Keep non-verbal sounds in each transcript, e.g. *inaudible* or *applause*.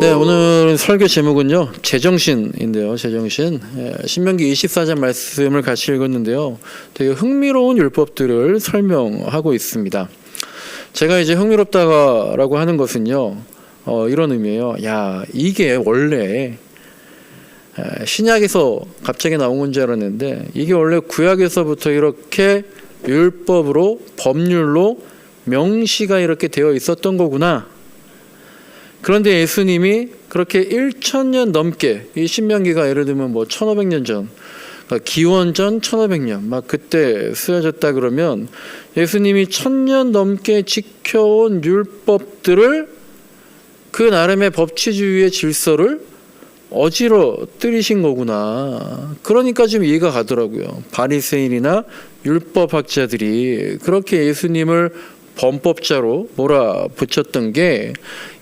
네, 오늘 설교 제목은요. 제정신인데요. 제정신. 예, 신명기 24장 말씀을 같이 읽었는데요. 되게 흥미로운 율법들을 설명하고 있습니다. 제가 이제 흥미롭다라고 하는 것은요. 어, 이런 의미예요. 야, 이게 원래 에, 신약에서 갑자기 나온 건 줄 알았는데 이게 원래 구약에서부터 이렇게 율법으로 법률로 명시가 이렇게 되어 있었던 거구나. 그런데 예수님이 그렇게 1천년 넘게 이 신명기가 예를 들면 뭐 1500년 전 그러니까 기원전 1500년 막 그때 쓰여졌다 그러면 예수님이 천년 넘게 지켜온 율법들을 그 나름의 법치주의의 질서를 어지러 뜨리신 거구나. 그러니까 좀 이해가 가더라고요. 바리새인이나 율법 학자들이 그렇게 예수님을 범법자로 몰아붙였던 게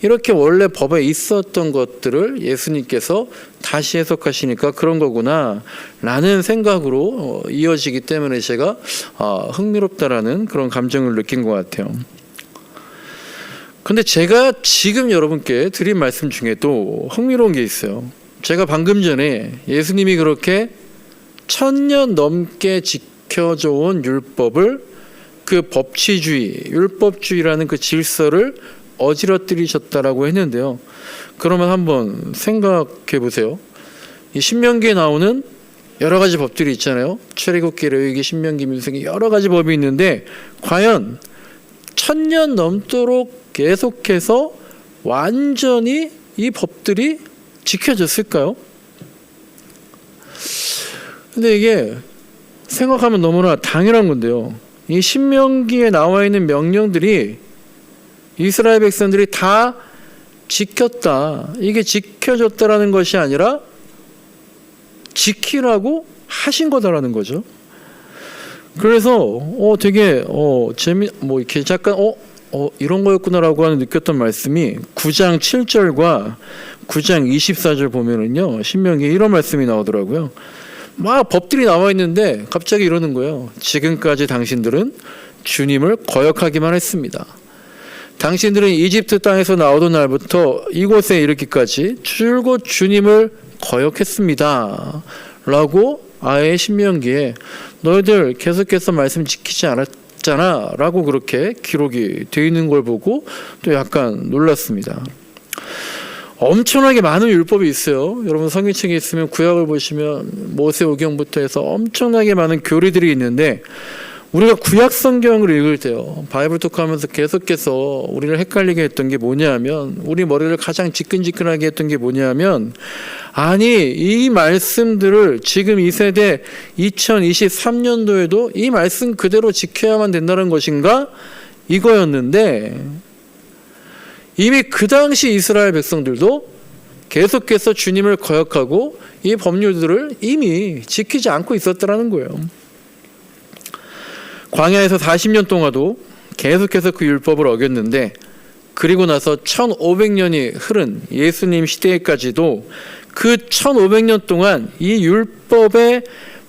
이렇게 원래 법에 있었던 것들을 예수님께서 다시 해석하시니까 그런 거구나 라는 생각으로 어, 이어지기 때문에 제가 아, 흥미롭다라는 그런 감정을 느낀 것 같아요. 근데 제가 지금 여러분께 드린 말씀 중에도 흥미로운 게 있어요. 제가 방금 전에 예수님이 그렇게 천년 넘게 지켜져 온 율법을 그 법치주의, 율법주의라는 그 질서를 어지러뜨리셨다라고 했는데요. 그러면 한번 생각해 보세요. 이 신명기에 나오는 여러 가지 법들이 있잖아요. 출애굽기, 레위기, 신명기, 민수기 여러 가지 법이 있는데 과연 천년 넘도록 계속해서 완전히 이 법들이 지켜졌을까요? 근데 이게 생각하면 너무나 당연한 건데요. 이 신명기에 나와 있는 명령들이 이스라엘 백성들이 다 지켰다. 이게 지켜졌다라는 것이 아니라 지키라고 하신 거다라는 거죠. 그래서 어 되게 어 재미 뭐 이렇게 잠깐 어, 어 이런 거였구나라고 하는 느꼈던 말씀이 9장 7절과 9장 24절 보면은요. 신명기에 이런 말씀이 나오더라고요. 막 법들이 나와 있는데 갑자기 이러는 거예요. 지금까지 당신들은 주님을 거역하기만 했습니다. 당신들은 이집트 땅에서 나오던 날부터 이곳에 이르기까지 줄곧 주님을 거역했습니다. 라고 아예 신명기에 너희들 계속해서 말씀 지키지 않았잖아. 라고 그렇게 기록이 되어 있는 걸 보고 또 약간 놀랐습니다. 엄청나게 많은 율법이 있어요. 여러분 성경책에 있으면 구약을 보시면 모세오경부터 해서 엄청나게 많은 교리들이 있는데 우리가 구약 성경을 읽을 때요. 바이블 토크하면서 계속해서 우리를 헷갈리게 했던 게 뭐냐면 우리 머리를 가장 지끈지끈하게 했던 게 뭐냐면 아니 이 말씀들을 지금 이 세대 2023년도에도 이 말씀 그대로 지켜야만 된다는 것인가 이거였는데 이미 그 당시 이스라엘 백성들도 계속해서 주님을 거역하고 이 법률들을 이미 지키지 않고 있었다라는 거예요. 광야에서 40년 동안도 계속해서 그 율법을 어겼는데 그리고 나서 1500년이 흐른 예수님 시대까지도 그 1500년 동안 이 율법의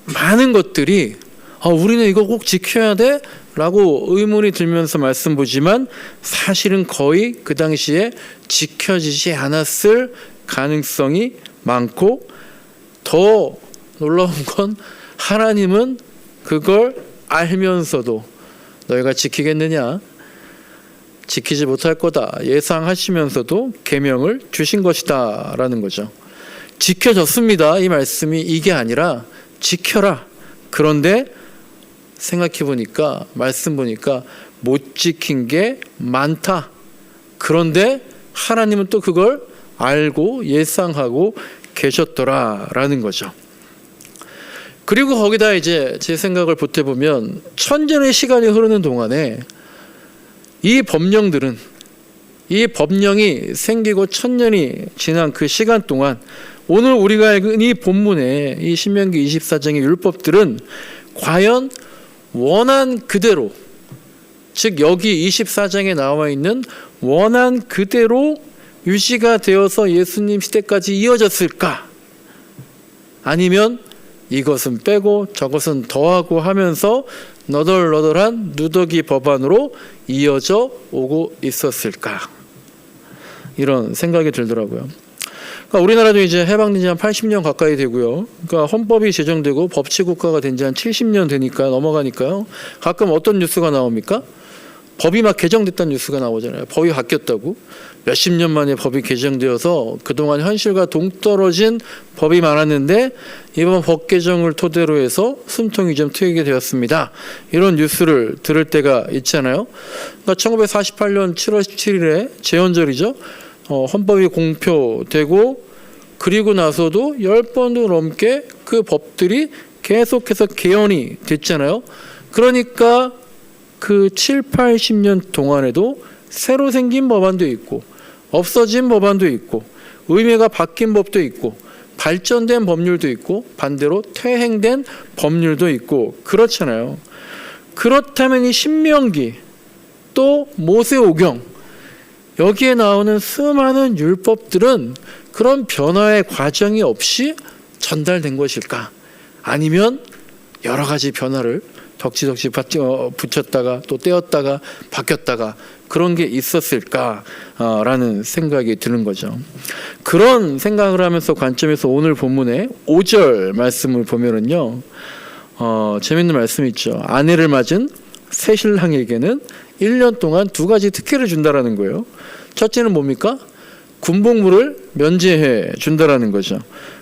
많은 것들이 아, 우리는 이거 꼭 지켜야 돼? 라고 의문이 들면서 말씀 보지만 사실은 거의 그 당시에 지켜지지 않았을 가능성이 많고 더 놀라운 건 하나님은 그걸 알면서도 너희가 지키겠느냐 지키지 못할 거다 예상하시면서도 계명을 주신 것이다라는 거죠. 지켜졌습니다. 이 말씀이 이게 아니라 지켜라. 그런데 생각해 보니까 말씀 보니까 못 지킨 게 많다. 그런데 하나님은 또 그걸 알고 예상하고 계셨더라라는 거죠. 그리고 거기다 이제 제 생각을 보태 보면 천년의 시간이 흐르는 동안에 이 법령들은 이 법령이 생기고 천년이 지난 그 시간 동안 오늘 우리가 읽은 이 본문의 이 신명기 24장의 율법들은 과연 원한 그대로 즉 여기 24장에 나와 있는 원한 그대로 유지가 되어서 예수님 시대까지 이어졌을까? 아니면 이것은 빼고 저것은 더하고 하면서 너덜너덜한 누더기 법안으로 이어져 오고 있었을까? 이런 생각이 들더라고요. 그러니까 우리나라도 이제 해방된 지 한 80년 가까이 되고요. 그러니까 헌법이 제정되고 법치국가가 된 지 한 70년 되니까 넘어가니까요. 가끔 어떤 뉴스가 나옵니까? 법이 막 개정됐다는 뉴스가 나오잖아요. 법이 바뀌었다고. 몇십 년 만에 법이 개정되어서 그동안 현실과 동떨어진 법이 많았는데 이번 법 개정을 토대로 해서 숨통이 좀 트이게 되었습니다. 이런 뉴스를 들을 때가 있잖아요. 그러니까 1948년 7월 17일에 재헌절이죠. 어, 헌법이 공표되고 그리고 나서도 열 번도 넘게 그 법들이 계속해서 개헌이 됐잖아요. 그러니까 그 7, 80년 동안에도 새로 생긴 법안도 있고 없어진 법안도 있고 의미가 바뀐 법도 있고 발전된 법률도 있고 반대로 퇴행된 법률도 있고 그렇잖아요. 그렇다면 이 신명기 또 모세오경 여기에 나오는 수많은 율법들은 그런 변화의 과정이 없이 전달된 것일까? 아니면 여러 가지 변화를 덕지덕지 받- 어, 붙였다가 또 떼었다가 바뀌었다가 그런 게 있었을까라는 생각이 드는 거죠. 그런 생각을 하면서 관점에서 오늘 본문의 5절 말씀을 보면은요, 어, 재밌는 말씀이 있죠. 아내를 맞은 새 신랑에게는 1년 동안 두 가지 특혜를 준다라는 거예요. 첫째는 뭡니까? 군복무를 면제해 준다라는 거죠.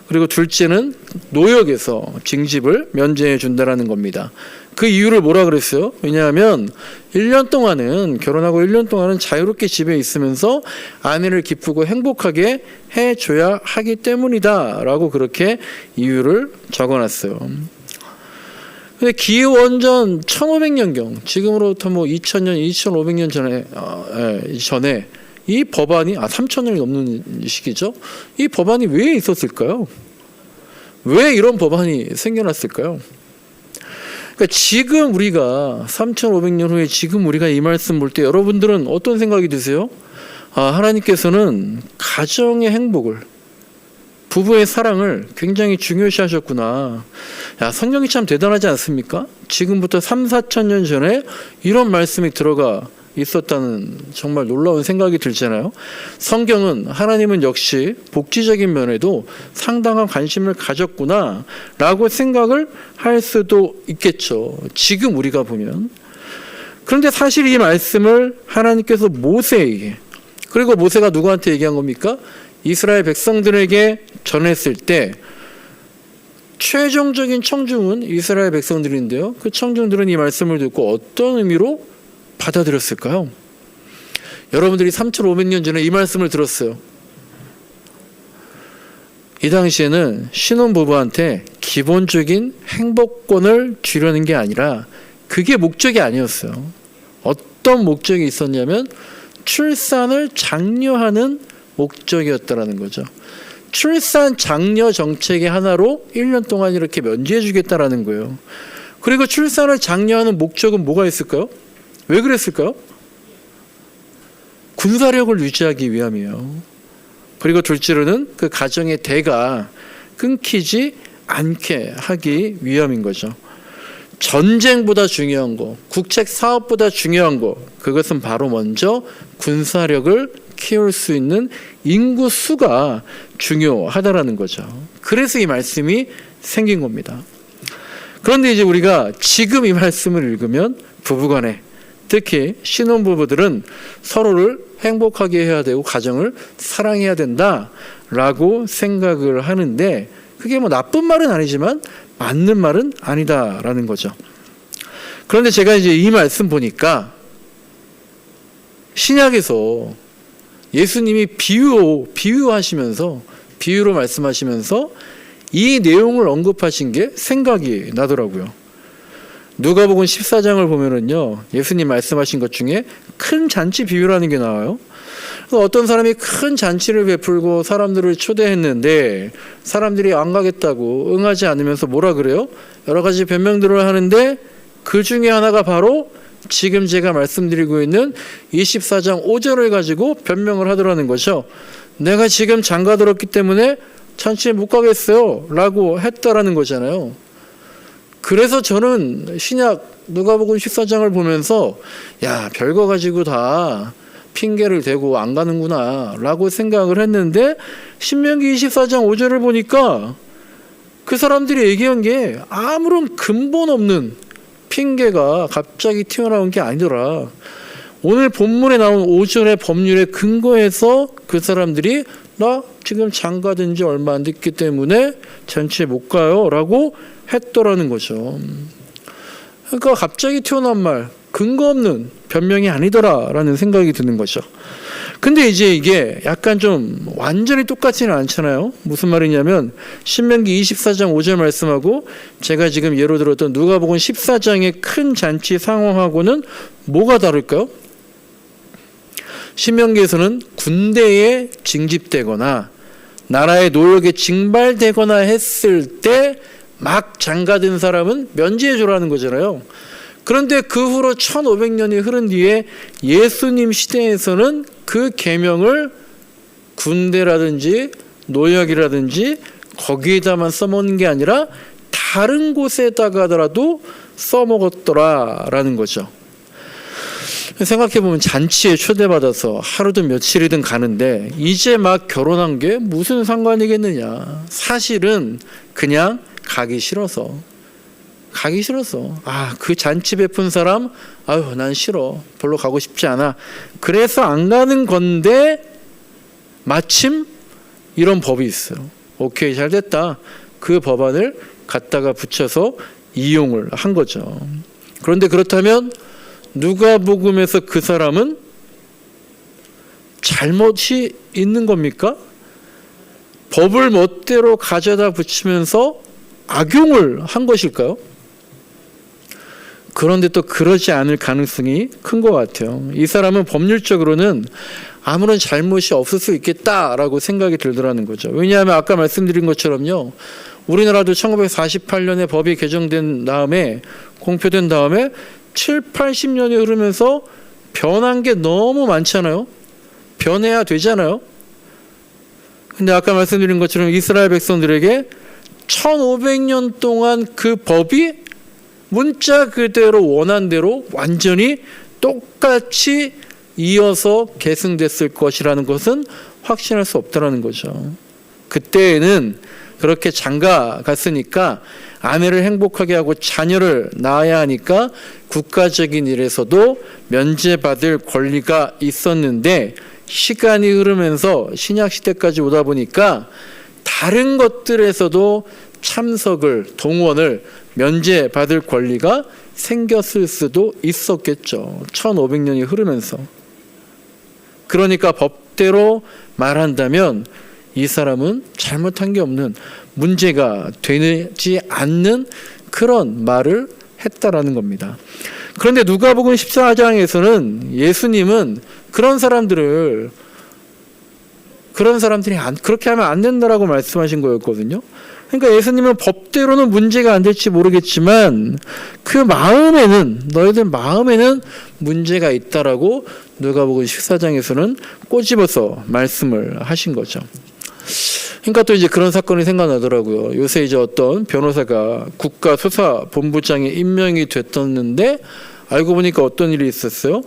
그리고 둘째는 노역에서 징집을 면제해 준다라는 겁니다. 그 이유를 뭐라 그랬어요? 왜냐하면 1년 동안은 결혼하고 1년 동안은 자유롭게 집에 있으면서 아내를 기쁘고 행복하게 해 줘야 하기 때문이다라고 그렇게 이유를 적어 놨어요. 근데 기후 원전 1500년경 지금으로부터 뭐 2000년, 2500년 전에 어, 예, 전에 이 법안이 아 3000년이 넘는 시기죠. 이 법안이 왜 있었을까요? 왜 이런 법안이 생겨났을까요? 그러니까 지금 우리가 3,500년 후에 지금 우리가 이 말씀 볼 때 여러분들은 어떤 생각이 드세요? 아, 하나님께서는 가정의 행복을 부부의 사랑을 굉장히 중요시 하셨구나. 야, 성경이 참 대단하지 않습니까? 지금부터 3, 4천 년 전에 이런 말씀이 들어가 있었다는 정말 놀라운 생각이 들잖아요. 성경은 하나님은 역시 복지적인 면에도 상당한 관심을 가졌구나 라고 생각을 할 수도 있겠죠. 지금 우리가 보면. 그런데 사실 이 말씀을 하나님께서 모세에게 그리고 모세가 누구한테 얘기한 겁니까? 이스라엘 백성들에게 전했을 때 최종적인 청중은 이스라엘 백성들인데요. 그 청중들은 이 말씀을 듣고 어떤 의미로 받아들였을까요? 여러분들이 3,500년 전에 이 말씀을 들었어요. 이 당시에는 신혼부부한테 기본적인 행복권을 주려는 게 아니라 그게 목적이 아니었어요. 어떤 목적이 있었냐면 출산을 장려하는 목적이었다라는 거죠. 출산 장려 정책의 하나로 1년 동안 이렇게 면제해 주겠다라는 거예요. 그리고 출산을 장려하는 목적은 뭐가 있을까요? 왜 그랬을까요? 군사력을 유지하기 위함이에요. 그리고 둘째로는 그 가정의 대가 끊기지 않게 하기 위함인 거죠. 전쟁보다 중요한 거, 국책 사업보다 중요한 거, 그것은 바로 먼저 군사력을 키울 수 있는 인구 수가 중요하다라는 거죠. 그래서 이 말씀이 생긴 겁니다. 그런데 이제 우리가 지금 이 말씀을 읽으면 부부간에 특히 신혼부부들은 서로를 행복하게 해야 되고 가정을 사랑해야 된다라고 생각을 하는데 그게 뭐 나쁜 말은 아니지만 맞는 말은 아니다라는 거죠. 그런데 제가 이제 이 말씀 보니까 신약에서 예수님이 비유 비유하시면서 비유로 말씀하시면서 이 내용을 언급하신 게 생각이 나더라고요. 누가복음 14장을 보면은요. 예수님 말씀하신 것 중에 큰 잔치 비유라는 게 나와요. 어떤 사람이 큰 잔치를 베풀고 사람들을 초대했는데 사람들이 안 가겠다고 응하지 않으면서 뭐라 그래요? 여러 가지 변명들을 하는데 그 중에 하나가 바로 지금 제가 말씀드리고 있는 24장 5절을 가지고 변명을 하더라는 거죠. 내가 지금 장가 들었기 때문에 잔치에 못 가겠어요. 라고 했다라는 거잖아요. 그래서 저는 신약 누가복음 14장을 보면서 야 별거 가지고 다 핑계를 대고 안 가는구나라고 생각을 했는데 신명기 24장 5절을 보니까 그 사람들이 얘기한 게 아무런 근본 없는 핑계가 갑자기 튀어나온 게 아니더라. 오늘 본문에 나온 5절의 법률에 근거해서 그 사람들이 나 지금 장가 든 지 얼마 안 됐기 때문에 잔치에 못 가요 라고 했더라는 거죠. 그러니까 갑자기 튀어나온 말 근거 없는 변명이 아니더라라는 생각이 드는 거죠. 근데 이제 이게 약간 좀 완전히 똑같지는 않잖아요. 무슨 말이냐면 신명기 24장 5절 말씀하고 제가 지금 예로 들었던 누가복음 14장의 큰 잔치 상황하고는 뭐가 다를까요? 신명기에서는 군대에 징집되거나 나라의 노역에 징발되거나 했을 때 막 장가든 사람은 면제해 주라는 거잖아요. 그런데 그 후로 1500년이 흐른 뒤에 예수님 시대에서는 그 계명을 군대라든지 노역이라든지 거기에다만 써먹는 게 아니라 다른 곳에다가 하더라도 써먹었더라라는 거죠. 생각해 보면 잔치에 초대받아서 하루든 며칠이든 가는데 이제 막 결혼한 게 무슨 상관이겠느냐. 사실은 그냥 가기 싫어서 가기 싫어서. 아그 잔치 베푼 사람? 아유 난 싫어. 별로 가고 싶지 않아. 그래서 안 가는 건데 마침 이런 법이 있어요. 오케이 잘 됐다. 그 법안을 갖다가 붙여서 이용을 한 거죠. 그런데 그렇다면 누가 복음에서 그 사람은 잘못이 있는 겁니까? 법을 멋대로 가져다 붙이면서 악용을 한 것일까요? 그런데 또 그러지 않을 가능성이 큰 것 같아요. 이 사람은 법률적으로는 아무런 잘못이 없을 수 있겠다라고 생각이 들더라는 거죠. 왜냐하면 아까 말씀드린 것처럼요. 우리나라도 1948년에 법이 개정된 다음에 공표된 다음에 7, 80년이 흐르면서 변한 게 너무 많잖아요. 변해야 되잖아요. 근데 아까 말씀드린 것처럼 이스라엘 백성들에게 1500년 동안 그 법이 문자 그대로 원한 대로 완전히 똑같이 이어서 계승됐을 것이라는 것은 확신할 수 없다라는 거죠. 그때에는 그렇게 장가 갔으니까 아내를 행복하게 하고 자녀를 낳아야 하니까 국가적인 일에서도 면제받을 권리가 있었는데 시간이 흐르면서 신약 시대까지 오다 보니까 다른 것들에서도 참석을 동원을 면제받을 권리가 생겼을 수도 있었겠죠. 1500년이 흐르면서. 그러니까 법대로 말한다면 이 사람은 잘못한 게 없는 문제가 되지 않는 그런 말을 했다라는 겁니다. 그런데 누가복음 14장에서는 예수님은 그런 사람들을 그런 사람들이 안, 그렇게 하면 안 된다라고 말씀하신 거였거든요. 그러니까 예수님은 법대로는 문제가 안 될지 모르겠지만 그 마음에는 너희들 마음에는 문제가 있다라고 누가복음 14장에서는 꼬집어서 말씀을 하신 거죠. 그러니까 또 이제 그런 사건이 생각나더라고요. 요새 이제 어떤 변호사가 국가 수사 본부장에 임명이 됐었는데 알고 보니까 어떤 일이 있었어요?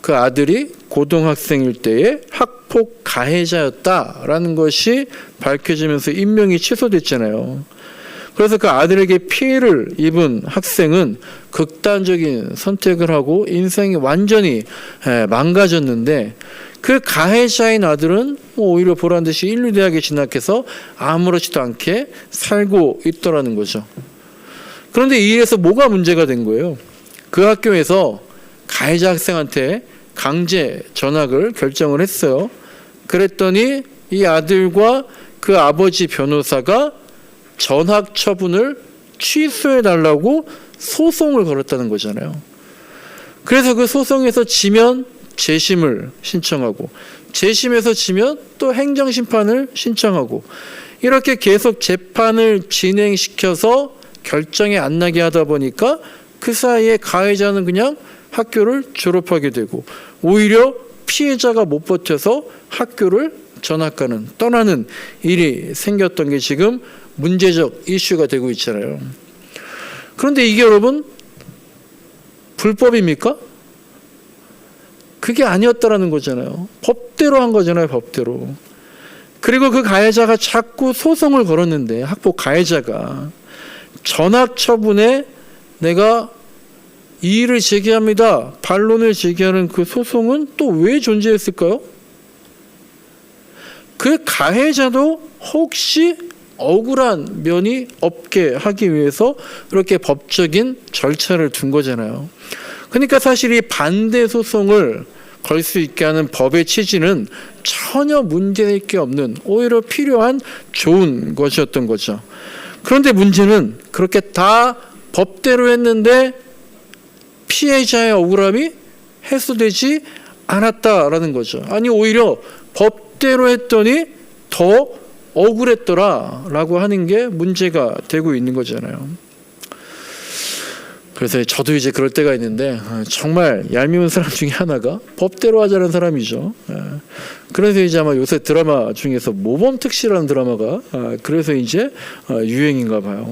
그 아들이 고등학생일 때에 학폭 가해자였다라는 것이 밝혀지면서 임명이 취소됐잖아요. 그래서 그 아들에게 피해를 입은 학생은 극단적인 선택을 하고 인생이 완전히 예, 망가졌는데 그 가해자인 아들은 뭐 오히려 보란 듯이 인류 대학에 진학해서 아무렇지도 않게 살고 있더라는 거죠. 그런데 이 일에서 뭐가 문제가 된 거예요? 그 학교에서 가해자 학생한테 강제 전학을 결정을 했어요. 그랬더니 이 아들과 그 아버지 변호사가 전학 처분을 취소해 달라고 소송을 걸었다는 거잖아요. 그래서 그 소송에서 지면 재심을 신청하고 재심에서 지면 또 행정 심판을 신청하고 이렇게 계속 재판을 진행시켜서 결정이 안 나게 하다 보니까 그 사이에 가해자는 그냥 학교를 졸업하게 되고 오히려 피해자가 못 버텨서 학교를 전학가는 떠나는 일이 생겼던 게 지금 문제적 이슈가 되고 있잖아요. 그런데 이게 여러분 불법입니까? 그게 아니었다라는 거잖아요. 법대로 한 거잖아요, 법대로. 그리고 그 가해자가 자꾸 소송을 걸었는데 학폭 가해자가 전학 처분에 내가 이의를 제기합니다. 반론을 제기하는 그 소송은 또 왜 존재했을까요? 그 가해자도 혹시 억울한 면이 없게 하기 위해서 이렇게 법적인 절차를 둔 거잖아요. 그러니까 사실 이 반대 소송을 걸 수 있게 하는 법의 취지는 전혀 문제될 게 없는 오히려 필요한 좋은 것이었던 거죠. 그런데 문제는 그렇게 다 법대로 했는데 피해자의 억울함이 해소되지 않았다라는 거죠. 아니 오히려 법대로 했더니 더 억울했더라라고 하는 게 문제가 되고 있는 거잖아요. 그래서 저도 이제 그럴 때가 있는데 아, 정말 얄미운 사람 중에 하나가 법대로 하자는 사람이죠. 예. 그래서 이제 아마 요새 드라마 중에서 모범 특시라는 드라마가 아, 그래서 이제 아, 유행인가 봐요.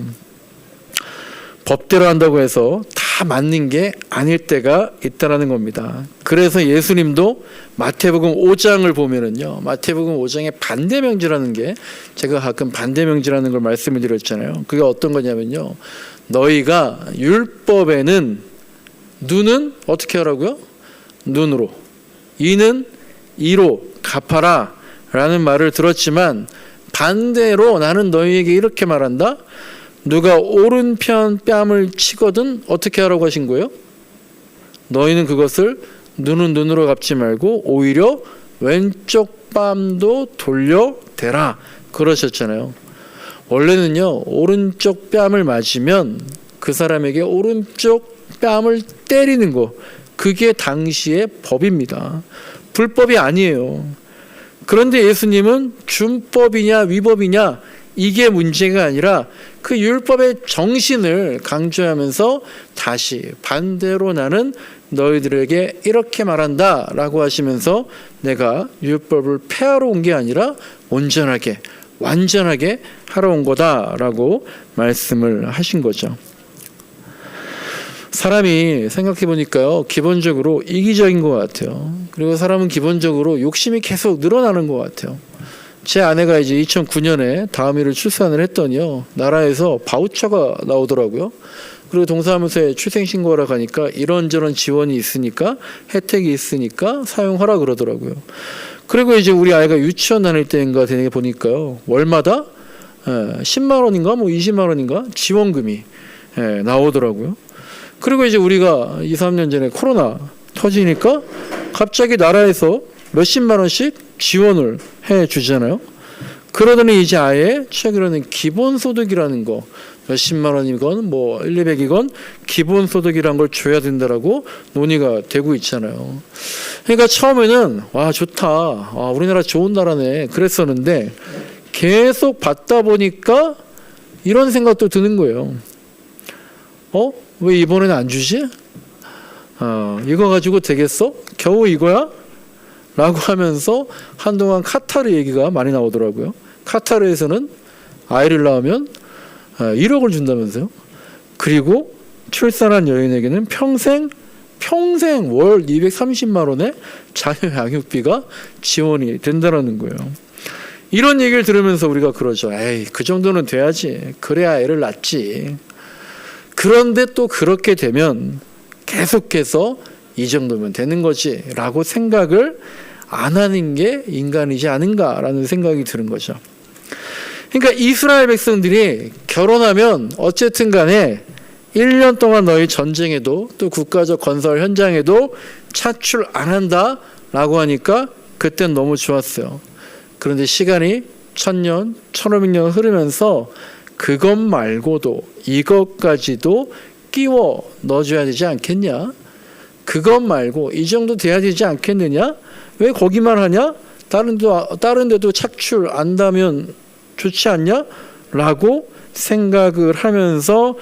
법대로 한다고 해서 다 맞는 게 아닐 때가 있다라는 겁니다. 그래서 예수님도 마태복음 5장을 보면은요. 마태복음 5장에 반대 명제라는 게 제가 가끔 반대 명제라는 걸 말씀을 드렸잖아요. 그게 어떤 거냐면요. 너희가 율법에는 눈은 어떻게 하라고요? 눈으로 이는 이로 갚아라 라는 말을 들었지만 반대로 나는 너희에게 이렇게 말한다. 누가 오른편 뺨을 치거든 어떻게 하라고 하신 거예요? 너희는 그것을 눈은 눈으로 갚지 말고 오히려 왼쪽 뺨도 돌려대라 그러셨잖아요. 원래는요 오른쪽 뺨을 맞으면 그 사람에게 오른쪽 뺨을 때리는 거 그게 당시의 법입니다. 불법이 아니에요. 그런데 예수님은 준법이냐 위법이냐 이게 문제가 아니라 그 율법의 정신을 강조하면서 다시 반대로 나는 너희들에게 이렇게 말한다 라고 하시면서 내가 율법을 폐하러 온 게 아니라 온전하게 완전하게 하러 온 거다 라고 말씀을 하신 거죠. 사람이 생각해 보니까요, 기본적으로 이기적인 것 같아요. 그리고 사람은 기본적으로 욕심이 계속 늘어나는 것 같아요. 제 아내가 이제 2009년에 다음이를 출산을 했더니요, 나라에서 바우처가 나오더라고요. 그리고 동사무소에 출생신고하러 가니까 이런저런 지원이 있으니까 혜택이 있으니까 사용하라 그러더라고요. 그리고 이제 우리 아이가 유치원 다닐 때인가 되게 보니까요, 월마다 10만 원인가 뭐 20만 원인가 지원금이 예, 나오더라고요. 그리고 이제 우리가 2, 3년 전에 코로나 터지니까 갑자기 나라에서 몇십만 원씩 지원을 해 주잖아요. 그러더니 이제 아예 최근에는 기본소득이라는 거 몇십만 원이건 뭐 1, 200이건 기본소득이란 걸 줘야 된다라고 논의가 되고 있잖아요. 그러니까 처음에는 와 좋다. 아, 우리나라 좋은 나라네. 그랬었는데 계속 받다 보니까 이런 생각도 드는 거예요. 어? 왜 이번에는 안 주지? 어, 이거 가지고 되겠어? 겨우 이거야? 라고 하면서 한동안 카타르 얘기가 많이 나오더라고요. 카타르에서는 아이를 낳으면 1억을 준다면서요. 그리고 출산한 여인에게는 평생 평생 월 230만 원의 자녀 양육비가 지원이 된다는 거예요. 이런 얘기를 들으면서 우리가 그러죠. 에이, 그 정도는 돼야지. 그래야 애를 낳지. 그런데 또 그렇게 되면 계속해서 이 정도면 되는 거지 라고 생각을 안 하는 게 인간이지 않은가라는 생각이 드는 거죠. 그러니까 이스라엘 백성들이 결혼하면 어쨌든 간에 1년 동안 너희 전쟁에도 또 국가적 건설 현장에도 차출 안 한다 라고 하니까 그땐 너무 좋았어요. 그런데 시간이 천년, 천오백 년 흐르면서 그것 말고도 이것까지도 끼워 넣어줘야 되지 않겠냐? 그것 말고 이 정도 돼야 되지 않겠느냐? 왜 거기만 하냐? 다른 데 다른 데도 착출 안다면 좋지 않냐? 라고 생각을 하면서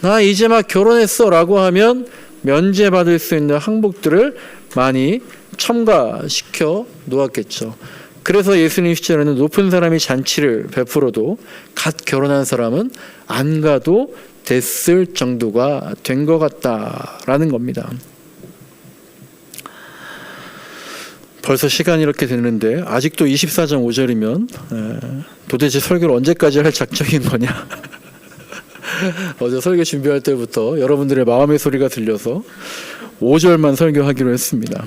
나 이제 막 결혼했어라고 하면 면제받을 수 있는 항복들을 많이 첨가시켜 놓았겠죠. 그래서 예수님 시절에는 높은 사람이 잔치를 베풀어도 갓 결혼한 사람은 안 가도 됐을 정도가 된 것 같다라는 겁니다. 벌써 시간이 이렇게 됐는데 아직도 24장 5절이면 도대체 설교를 언제까지 할 작정인 거냐? *laughs* 어제 설교 준비할 때부터 여러분들의 마음의 소리가 들려서 5절만 설교하기로 했습니다.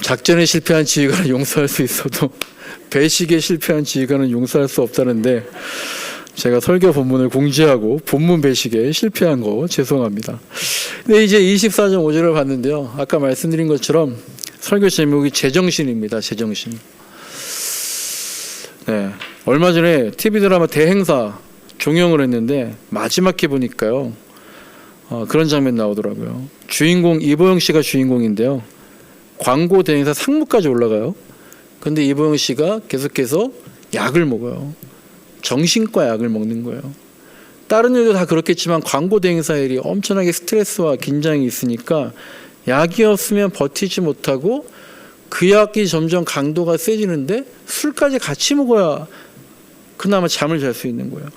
작전에 실패한 지휘관은 *laughs* 용서할 수 있어도 배식에 실패한 지휘관은 용서할 수 없다는데 제가 설교 본문을 공지하고 본문 배식에 실패한 거 죄송합니다. 근데 이제 24장 5절을 봤는데요. 아까 말씀드린 것처럼 설교 제목이 제정신입니다. 제정신. 네. 얼마 전에 TV 드라마 대행사 종영을 했는데 마지막 회 보니까요. 어, 그런 장면 나오더라고요. 주인공 이보영 씨가 주인공인데요. 광고 대행사 상무까지 올라가요. 근데 이보영 씨가 계속해서 약을 먹어요. 정신과 약을 먹는 거예요. 다른 일도 다 그렇겠지만 광고 대행사 일이 엄청나게 스트레스와 긴장이 있으니까 약이 없으면 버티지 못하고 그 약이 점점 강도가 세지는데 술까지 같이 먹어야 그나마 잠을 잘 수 있는 거예요.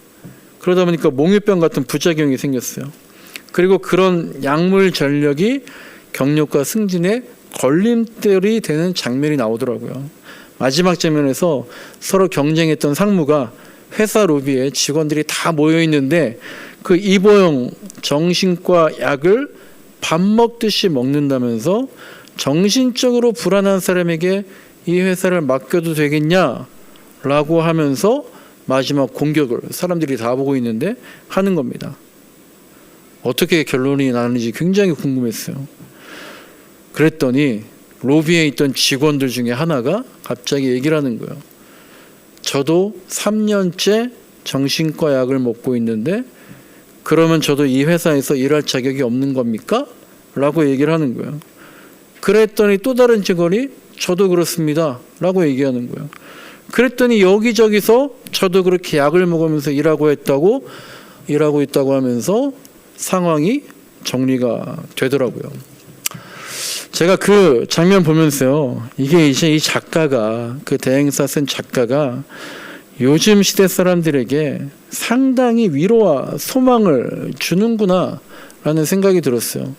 그러다 보니까 몽유병 같은 부작용이 생겼어요. 그리고 그런 약물 전력이 경력과 승진에 걸림돌이 되는 장면이 나오더라고요. 마지막 장면에서 서로 경쟁했던 상무가 회사 로비에 직원들이 다 모여 있는데 그 이보영 정신과 약을 밥 먹듯이 먹는다면서 정신적으로 불안한 사람에게 이 회사를 맡겨도 되겠냐라고 하면서 마지막 공격을 사람들이 다 보고 있는데 하는 겁니다. 어떻게 결론이 나는지 굉장히 궁금했어요. 그랬더니 로비에 있던 직원들 중에 하나가 갑자기 얘기를 하는 거예요. 저도 3년째 정신과 약을 먹고 있는데 그러면 저도 이 회사에서 일할 자격이 없는 겁니까? 라고 얘기를 하는 거예요. 그랬더니 또 다른 직원이 저도 그렇습니다. 라고 얘기하는 거예요. 그랬더니 여기저기서 저도 그렇게 약을 먹으면서 일하고 했다고 일하고 있다고 하면서 상황이 정리가 되더라고요. 제가 그 장면 보면서요. 이게 이제 이 작가가 그 대행사 쓴 작가가 요즘 시대 사람들에게 상당히 위로와 소망을 주는구나라는 생각이 들었어요.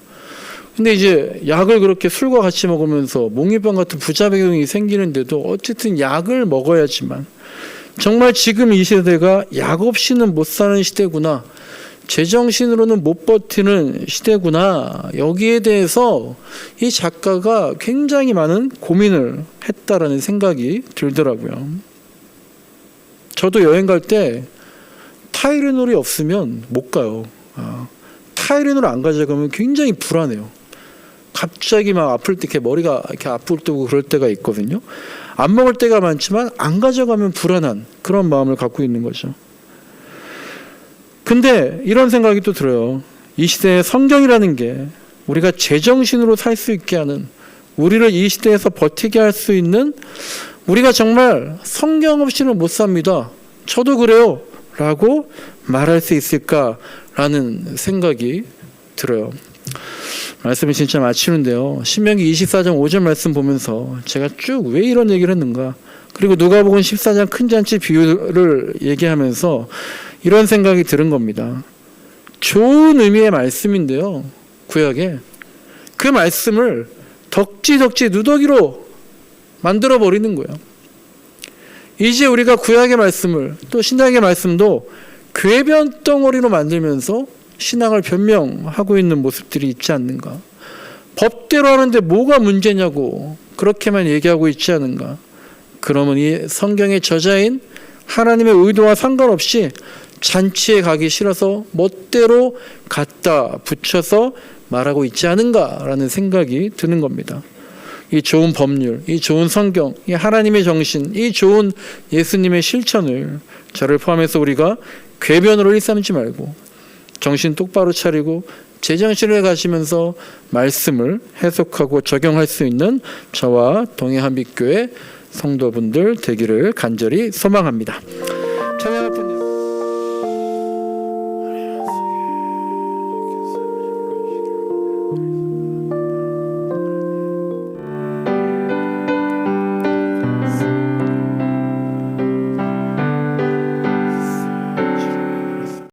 근데 이제 약을 그렇게 술과 같이 먹으면서 몽유병 같은 부작용이 생기는데도 어쨌든 약을 먹어야지만 정말 지금 이 시대가 약 없이는 못 사는 시대구나. 제정신으로는 못 버티는 시대구나. 여기에 대해서 이 작가가 굉장히 많은 고민을 했다라는 생각이 들더라고요. 저도 여행 갈때 타이레놀이 없으면 못 가요. 아, 타이레놀 안 가져가면 굉장히 불안해요. 갑자기 막 아플 때 이렇게 머리가 이렇게 아플 때고 그럴 때가 있거든요. 안 먹을 때가 많지만 안 가져가면 불안한 그런 마음을 갖고 있는 거죠. 근데 이런 생각이 또 들어요. 이 시대에 성경이라는 게 우리가 제정신으로 살 수 있게 하는 우리를 이 시대에서 버티게 할 수 있는 우리가 정말 성경 없이는 못 삽니다. 저도 그래요. 라고 말할 수 있을까라는 생각이 들어요. 말씀을 진짜 마치는데요. 신명기 24장 5절 말씀 보면서 제가 쭉 왜 이런 얘기를 했는가. 그리고 누가복음 14장 큰 잔치 비유를 얘기하면서 이런 생각이 들은 겁니다. 좋은 의미의 말씀인데요. 구약에 그 말씀을 덕지덕지 누더기로 만들어 버리는 거예요. 이제 우리가 구약의 말씀을 또 신약의 말씀도 궤변 덩어리로 만들면서 신앙을 변명하고 있는 모습들이 있지 않는가? 법대로 하는데 뭐가 문제냐고 그렇게만 얘기하고 있지 않은가? 그러면 이 성경의 저자인 하나님의 의도와 상관없이 잔치에 가기 싫어서 멋대로 갖다 붙여서 말하고 있지 않은가라는 생각이 드는 겁니다. 이 좋은 법률, 이 좋은 성경, 이 하나님의 정신, 이 좋은 예수님의 실천을 저를 포함해서 우리가 궤변으로 일삼지 말고 정신 똑바로 차리고 제정신을 가시면서 말씀을 해석하고 적용할 수 있는 저와 동해한빛교회 성도분들 되기를 간절히 소망합니다. 찬양 앞에